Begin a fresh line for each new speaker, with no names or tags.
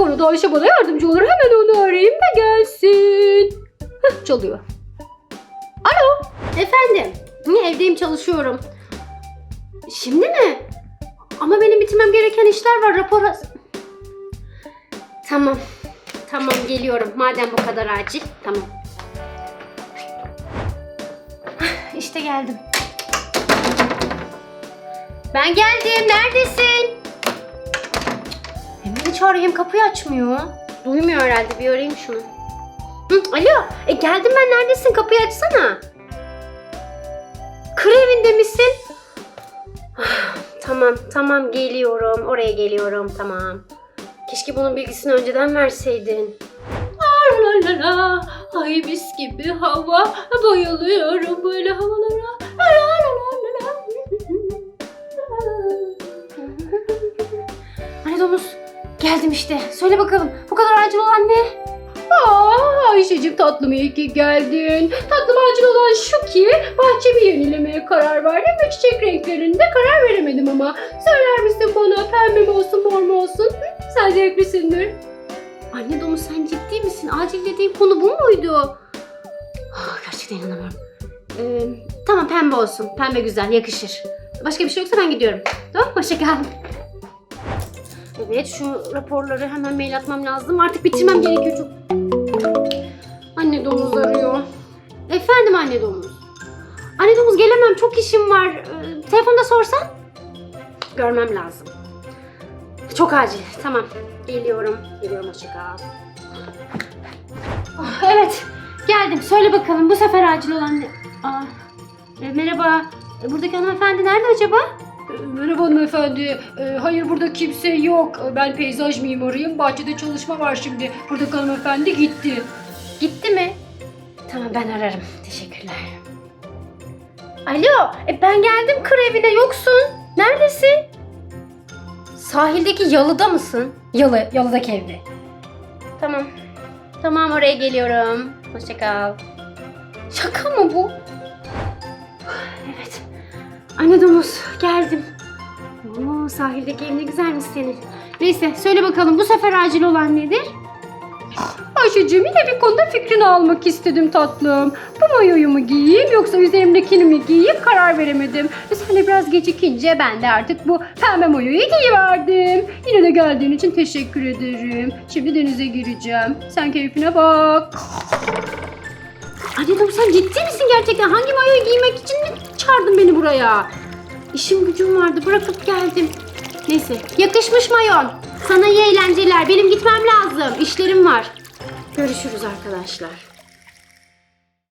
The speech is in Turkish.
konuda Ayşe bana yardımcı olur. Hemen onu arayayım da gelsin. Heh, çalıyor. Alo. Efendim. Evdeyim çalışıyorum. Şimdi mi? Ama benim bitirmem gereken işler var. Rapor... Tamam. Tamam geliyorum. Madem bu kadar acil. Tamam. İşte geldim. Ben geldim. Neredesin? Hem kapıyı açmıyor. Duymuyor herhalde. Bir arayayım şunu. Hı, alo. E geldim ben. Neredesin? Kapıyı açsana. Kır evinde misin? Ah, tamam. Tamam geliyorum. Oraya geliyorum. Tamam. Keşke bunun bilgisini önceden verseydin. La la la. Ay mis gibi hava. Bayılıyorum böyle havalara. La la la la la. Anne domuz. Geldim işte. Söyle bakalım. Bu kadar acil olan ne? Aa Ayşe'cim tatlım iyi ki geldin. Tatlım acil olan şu ki bahçemi yenilemeye karar verdim ve çiçek renklerinde karar veremedim ama. Söyler misin bana pembe mi olsun mor mu olsun? Hı? Sen zevklisindir. Anne domuz sen ciddi misin? Acil dediğin konu bu muydu? Ah, gerçekten inanamıyorum. Ee, tamam pembe olsun. Pembe güzel yakışır. Başka bir şey yoksa ben gidiyorum. Tamam hoşça kal. Evet şu raporları hemen mail atmam lazım. Artık bitirmem gerekiyor çok. Anne domuz arıyor. Efendim anne domuz. Anne domuz gelemem çok işim var. Ee, telefonda sorsan? Görmem lazım. Çok acil. Tamam. Geliyorum. Geliyorum hoşça kal. Ah, evet. Geldim. Söyle bakalım bu sefer acil olan ne? Aa, e, merhaba. E, buradaki hanımefendi nerede acaba? Merhaba hanımefendi. Ee, hayır burada kimse yok. Ben peyzaj mimarıyım. Bahçede çalışma var şimdi. Buradaki hanımefendi gitti. Gitti mi? Tamam ben ararım. Teşekkürler. Alo, e, ben geldim kır evine yoksun. Neredesin? Sahildeki yalıda mısın? Yalı, yalıdaki evde. Tamam. Tamam oraya geliyorum. Hoşça kal. Şaka mı bu? Evet. Anne domuz geldim. Oo, sahildeki ev ne güzelmiş senin. Neyse söyle bakalım bu sefer acil olan nedir? Ayşe'cim yine bir konuda fikrini almak istedim tatlım. Bu mayoyu mu giyeyim yoksa üzerimdekini mi giyeyim karar veremedim. Ve sen de biraz gecikince ben de artık bu pembe mayoyu giyiverdim. Yine de geldiğin için teşekkür ederim. Şimdi denize gireceğim. Sen keyfine bak. Anneciğim sen ciddi misin gerçekten? Hangi mayoyu giymek için mi çağırdın beni buraya? İşim gücüm vardı bırakıp geldim. Neyse yakışmış mayon. Sana iyi eğlenceler. Benim gitmem lazım. İşlerim var. Görüşürüz arkadaşlar.